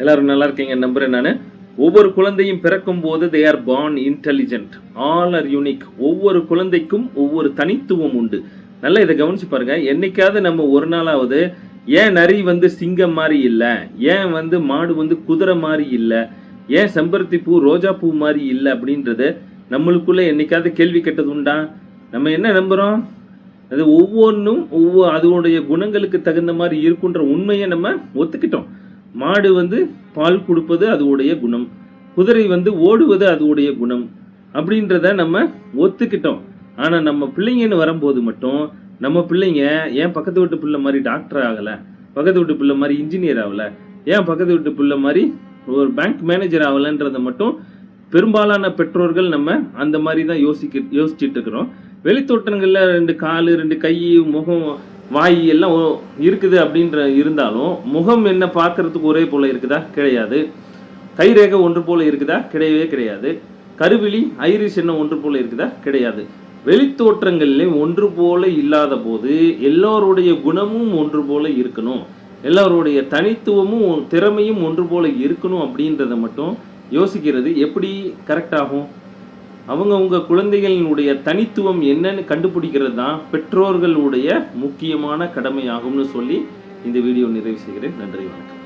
எல்லாரும் நல்லா இருக்கீங்க நம்புறேன் நான். ஒவ்வொரு குழந்தையும் பிறக்கும் போது they are born intelligent all are unique ஒவ்வொரு குழந்தைக்கும் ஒவ்வொரு தனித்துவம் உண்டு. நல்லா இதை கவனிச்சு பாருங்க. என்னைக்காவது நம்ம ஒரு நாளாவது ஏன் நரி வந்து சிங்கம் மாதிரி இல்லை? ஏன் வந்து மாடு வந்து குதிரை மாதிரி இல்லை? ஏன் செம்பருத்தி பூ ரோஜா பூ மாதிரி இல்லை அப்படின்றது நம்மளுக்குள்ள என்னைக்காவது கேள்வி கேட்டது உண்டா? நம்ம என்ன நம்புகிறோம் அது ஒவ்வொன்றும் ஒவ்வொரு அதனுடைய குணங்களுக்கு தகுந்த மாதிரி இருக்குன்ற உண்மையை நம்ம ஒத்துக்கிட்டோம். மாடு வந்து பால் கொடுப்பது அதுவுடைய குணம். குதிரை வந்து ஓடுவது அதுவுடைய குணம். அப்படின்றத நம்ம ஒத்துக்கிட்டோம். ஆனால் நம்ம பிள்ளைங்கன்னு வரும்போது மட்டும் நம்ம பிள்ளைங்க ஏன் பக்கத்து வீட்டு பிள்ளை மாதிரி டாக்டர் ஆகலை? பக்கத்து வீட்டு பிள்ளை மாதிரி இன்ஜினியர் ஆகலை? ஏன் பக்கத்து வீட்டு பிள்ளை மாதிரி ஒரு பேங்க் மேனேஜர் ஆகலைன்றத மட்டும் பெரும்பாலான பெற்றோர்கள் நம்ம அந்த மாதிரி தான் யோசிக்க யோசிச்சுட்டு இருக்கிறோம். வெளித்தோட்டங்களில் ரெண்டு கால் ரெண்டு கை முகம் வாய் எல்லாம் இருக்குது அப்படின்ற இருந்தாலும் முகம் என்ன பார்க்கறதுக்கு ஒரே போல இருக்குதா? கிடையாது. கைரேகை ஒன்று போல இருக்குதா? கிடையவே கிடையாது. கருவிழி ஐரிஸ் என்ன ஒன்று போல இருக்குதா? கிடையாது. வெளித்தோற்றங்களிலே ஒன்று போல இல்லாத போது எல்லோருடைய குணமும் ஒன்று போல இருக்கணும். எல்லோருடைய தனித்துவமும் திறமையும் ஒன்று போல இருக்கணும் அப்படின்றத மட்டும் யோசிக்கிறது எப்படி கரெக்டாகும் அவங்கவுங்க குழந்தைகளினுடைய தனித்துவம் என்னன்னு கண்டுபிடிக்கிறது தான் பெற்றோர்களுடைய முக்கியமான கடமையாகும்னு சொல்லி இந்த வீடியோ நிறைவு செய்கிறேன். நன்றி வணக்கம்.